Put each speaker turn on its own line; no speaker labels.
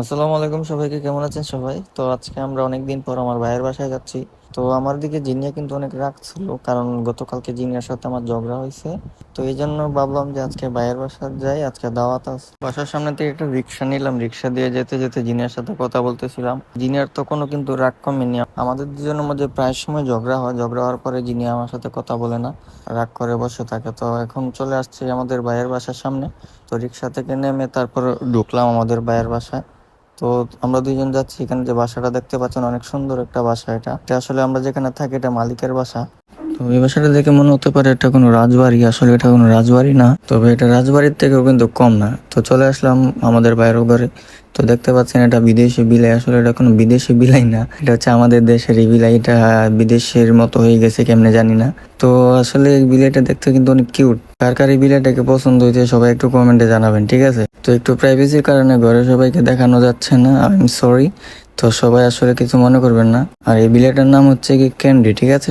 আসসালামু আলাইকুম সবাইকে, কেমন আছেন সবাই? তো আজকে আমরা অনেকদিন পর আমার ভাইয়ের বাসায় যাচ্ছি। তো আমার দিকে জিনিয়া কিন্তু অনেক রাগ ছিল, কারণ গতকালকে জিনিয়ার সাথে আমার ঝগড়া হয়েছে। তো এই জন্য ভাবলাম যে আজকে ভাইয়ের বাসা যাই, আজকে দাওয়াত আছে। বাসার সামনে থেকে একটা রিক্সা নিলাম, রিক্সা দিয়ে যেতে যেতে জিনিয়ার সাথে কথা বলতেছিলাম। জিনিয়ার তো কোনো কিন্তু রাগ কমেনি। আমাদের দুজনের মধ্যে প্রায় সময় ঝগড়া হয়। ঝগড়া হওয়ার পরে জিনিয়া আমার সাথে কথা বলে না, রাগ করে বসে থাকে। তো এখন চলে আসছে আমাদের ভাইয়ের বাসার সামনে। তো রিক্সা থেকে নেমে তারপর ঢুকলাম আমাদের ভাইয়ের বাসায়। তো আমরা দুইজন যাচ্ছি এখানে যে বাসাটা দেখতে পাচ্ছেন, অনেক সুন্দর একটা বাসা এটা। আসলে আমরা যেখানে থাকি, এটা মালিকের বাসা। তো এই বাসাটা দেখে মনে হতে পারে এটা কোনো রাজবাড়ি। আসলে এটা কোনো রাজবাড়ি না। তবে এটা রাজবাড়ির থেকেও কিন্তু কম না। তো চলে আসলাম আমাদের বাইরের ঘরে। তো দেখতে পাচ্ছেন এটা বিদেশি বিলাই। আসলে এটা কোনো বিদেশি বিলাই না। এটা হচ্ছে আমাদের দেশের এই বিলাই এটা বিদেশের মতো হয়ে গেছে, কেমনে জানি না। তো আসলে এই বিলাইটা দেখতে কিন্তু অনেক কিউট কার এই বিলাইটাকে পছন্দ হয়েছে সবাই একটু কমেন্টে জানাবেন, ঠিক আছে? তো একটু প্রাইভেসির কারণে ঘরে সবাইকে দেখানো যাচ্ছে না। আই এম সরি তো সবাই আসলে কিছু মনে করবেন না। আর এই বিলাইটার নাম হচ্ছে কি ক্যান্ডি ঠিক আছে?